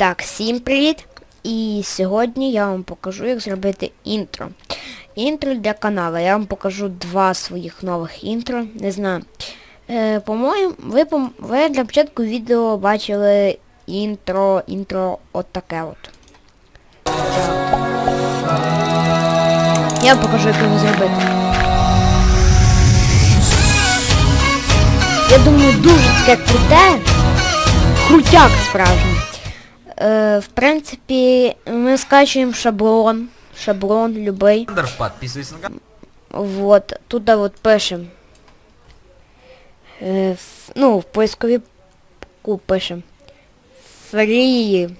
так, всім привіт! І сьогодні я вам покажу, як зробити інтро. Інтро для каналу. Я вам покажу два своїх нових інтро. Не знаю. Е, по-моєму, ви, ви для початку відео бачили інтро, інтро от таке от. Я вам покажу, як його зробити. Я думаю, дуже таке круте. Крутяк справжній. Е, в принципі, ми скачуємо шаблон. Шаблон. Александр, подписывайся на канал. Вот, тут вот пишем. Е, ф- ну, в поисковику пишем. Free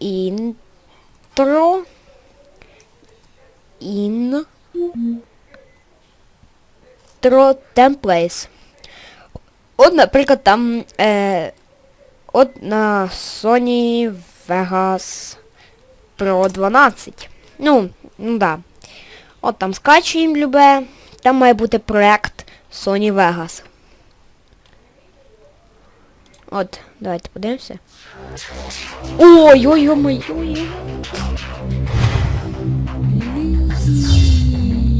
intro intro templates. От, наприклад, там е, от на Sony Vegas Pro 12. Ну, ну да. От там скачуємо любе. Там має бути проект Sony Vegas. От, давайте подивимося. Ой, ой, ой, ой, ой.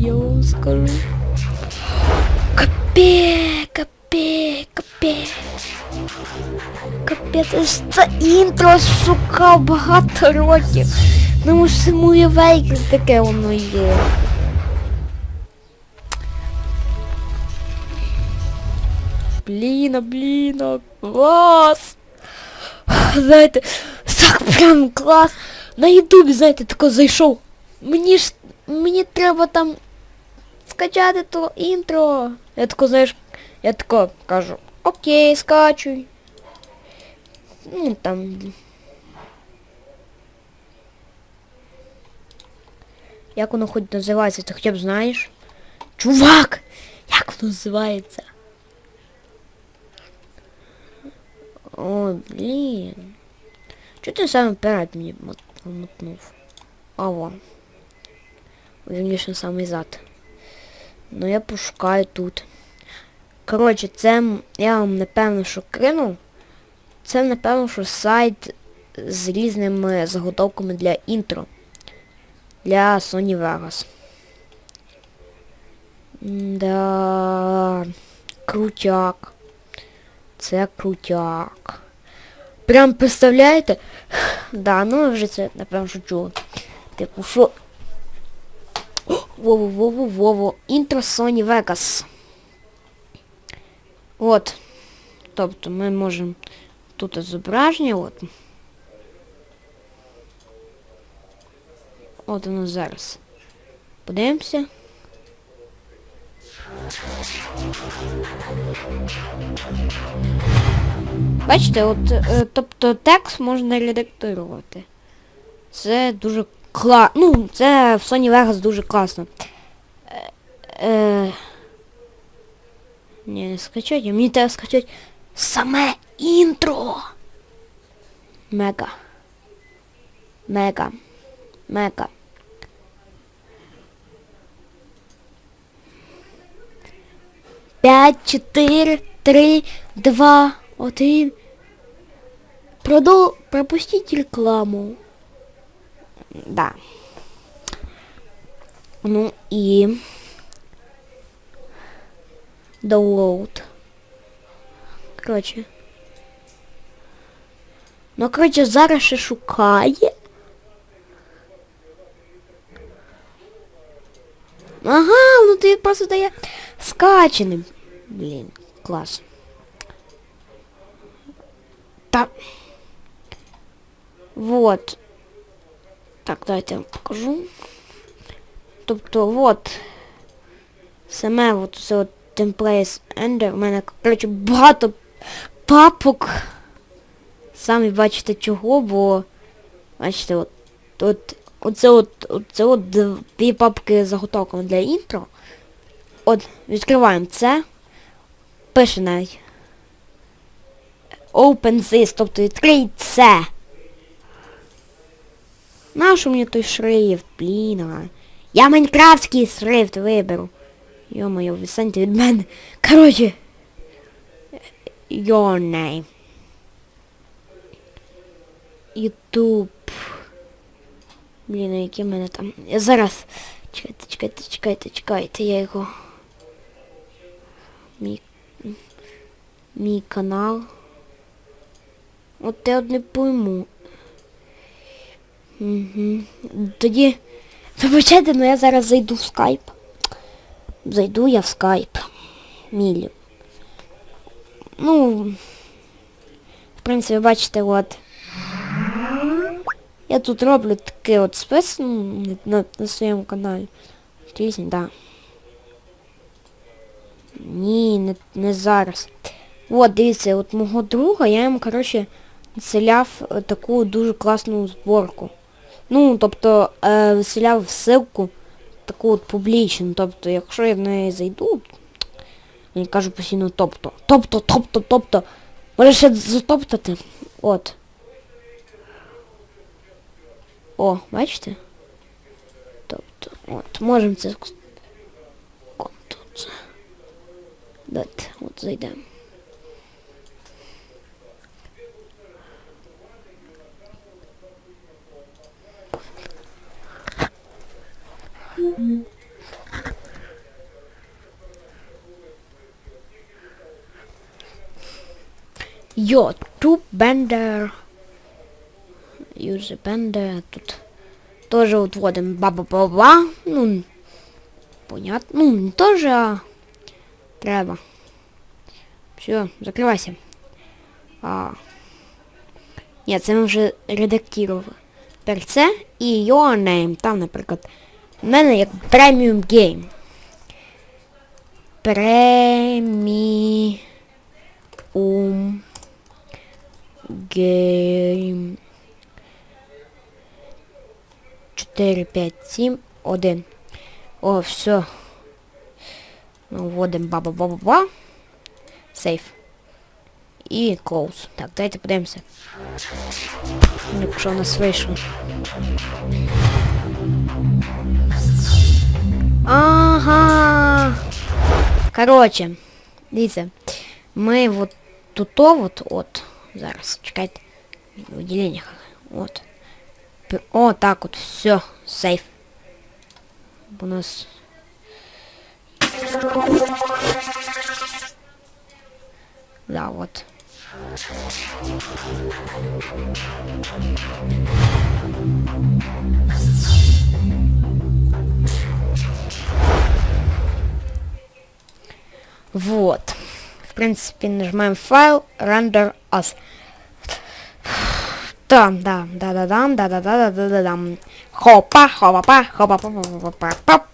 Я скажу. Капе, капе, капе. Капець, це інтро шукав багато років. Ну ж симує вейк таке воно є. Блін, блін, клас. Знаєте, так прям клас. На ютубі, знаєте, тако зайшов. Мені ж мені треба там скачати то інтро. Я тако, знаєш, я тако кажу, окей, скачуй. Ну там. Як воно хоч називається, ти хоча б знаєш? Чувак! Як воно називається? Ой, блін. Чого ти саме вперед мені мот- мотнув? А вон. Вірніше самий зад. Ну я пошукаю тут. Коротше, це я вам напевно що кинув. Це напевно що сайт з різними заготовками для інтро. Для Sony Vegas. Да. Крутяк. Це крутяк. Прям представляєте? Да, ну вже це, напевно, що чули. Типу, що... Вову. Інтро Sony Vegas. От. Тобто ми можемо тут зображення, от. От воно зараз. Подивимося. Бачите, от, е, тобто текст можна редактувати. Це дуже кла... Ну, це в Sony Vegas дуже класно. Е, е... Ні, не скачать, а мені треба скачати саме інтро. Мега. Мега. Мега. П'ять, чотири, три, два, один. Продол... Пропустіть рекламу. Да. Ну і... Download. Коротше. Ну, коротше, зараз ще шукає. Ага, воно тобі просто дає скаченим. Блін, клас. Так. Вот. Так, давайте я вам покажу. Тобто, вот. Саме от це от Templates Ender. У мене, коротше, багато папок. Самі бачите чого, бо бачите, от тут оце от оце от дві папки заготовками для інтро. От, відкриваємо це. Пише навіть. Open this, тобто відкрий це. Нащо мені той шрифт, блін? Я майнкрафтський шрифт виберу. Йо-моє, відстаньте від мене. Коротше. Your name. Ютуб. Блін, а які в мене там. Зараз. Чекайте, чекайте, чекайте, чекайте, я його. Мій. Мій канал. От я от не пойму. Угу. Тоді. Вибачайте, але я зараз зайду в скайп. Зайду я в скайп. Мілі. Ну. В принципі, бачите, от. Я тут роблю такий от спис ну, на, на своєму каналі. Пісень, да. Ні, не, не зараз. От, дивіться, от мого друга, я йому, коротше, населяв е, таку дуже класну зборку. Ну, тобто, е, виселяв ссылку таку от публічну. Тобто, якщо я в неї зайду, я кажу постійно тобто. Тобто, тобто, тобто. Може ще затоптати. От. О, бачите? Тобто, от, можемо це ск- О, тут. Дайте, от зайдемо. YouTube Bender. Юже Bender. Тут тоже вот вводим ба-ба-ба-ба. Ну, понятно. Ну, не тоже, а треба. Все, закривайся. А. Ні, це ми вже редактували. Тепер це і your name. Там, наприклад, в мене як Premium Game. Premium Game 4, 5, 7, 1. О, все. Ну, вводимо ба-ба-ба-ба-ба. Сейф. І close. Так, давайте подивимося. Якщо у нас вийшло. Ага. Короче, дивіться. Ми вот тут вот, от, зараз, чекайте, в виділеннях, от. П- О, так от, все, сейф. У нас... Да, вот. Вот. В принципе, нажимаем файл, render as. Там, да, да, да, да, да, да, да, да, да, да, да. Хопа, хопа, хопа, хопа, хопа, хопа.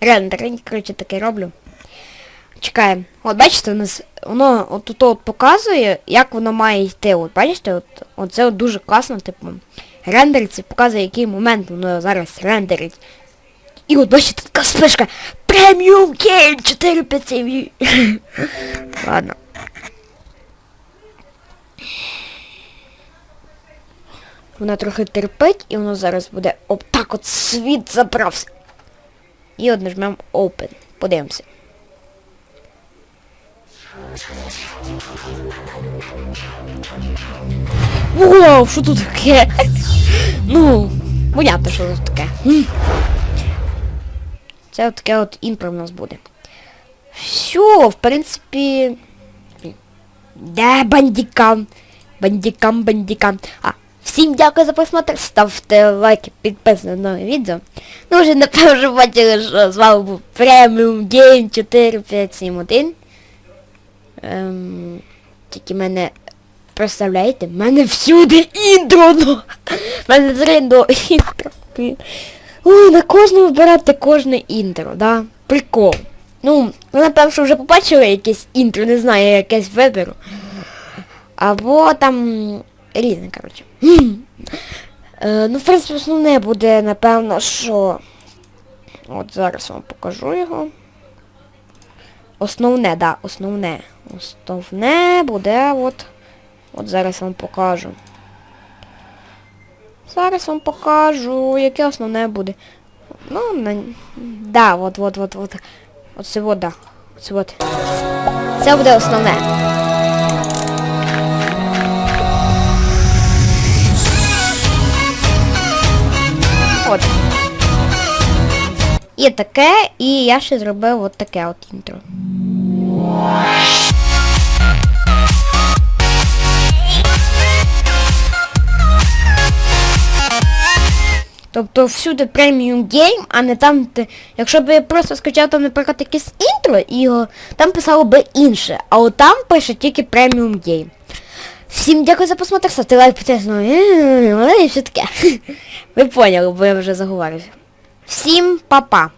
Рендеринг, коротше, таке роблю. Чекаємо. От бачите, у нас воно от тут от показує, як воно має йти. От бачите, от, це дуже класно, типу. Рендериться, показує, який момент воно зараз рендерить. І от бачите, така спишка. Преміум Game 457. Ладно. Вона трохи терпить, і воно зараз буде от так от світ забрався. І от нажмемо Open. Подивимося. Вау, що тут таке? Ну, понятно, що тут таке. Це от таке от інтро в нас буде. Все, в принципі. Де бандікам? Бандікам, бандікам. А, всім дякую за просмотр. Ставте лайки, підписуйтесь на нове відео. Ну, вже напевно вже бачили, що з вами був Premium Game 4571. Ем, тільки мене представляєте, мене всюди інтро, ну. Мене зринно інтро. Ой, на кожне вибирати кожне інтро, да? Прикол. Ну, ви напевно, вже побачили якесь інтро, не знаю, я якесь виберу. Або там різне, коротше. Е, ну, в принципі, основне буде, напевно, що... От зараз вам покажу його. Основне, да, основне. Основне буде от. От зараз вам покажу. Зараз вам покажу, яке основне буде. Ну, на... да, от, от, от, от. От це от, да. Оце от. Це буде основне. От. І таке, і я ще зробив от таке от інтро. Тобто всюди преміум гейм, а не там, де, якщо б я просто скачав там, наприклад, якесь інтро, і його, там писало би інше, а от там пише тільки преміум гейм. Всім дякую за просмотр, ставте лайк, ну і все таке. Ви поняли, бо я вже заговорився. Всім па-па.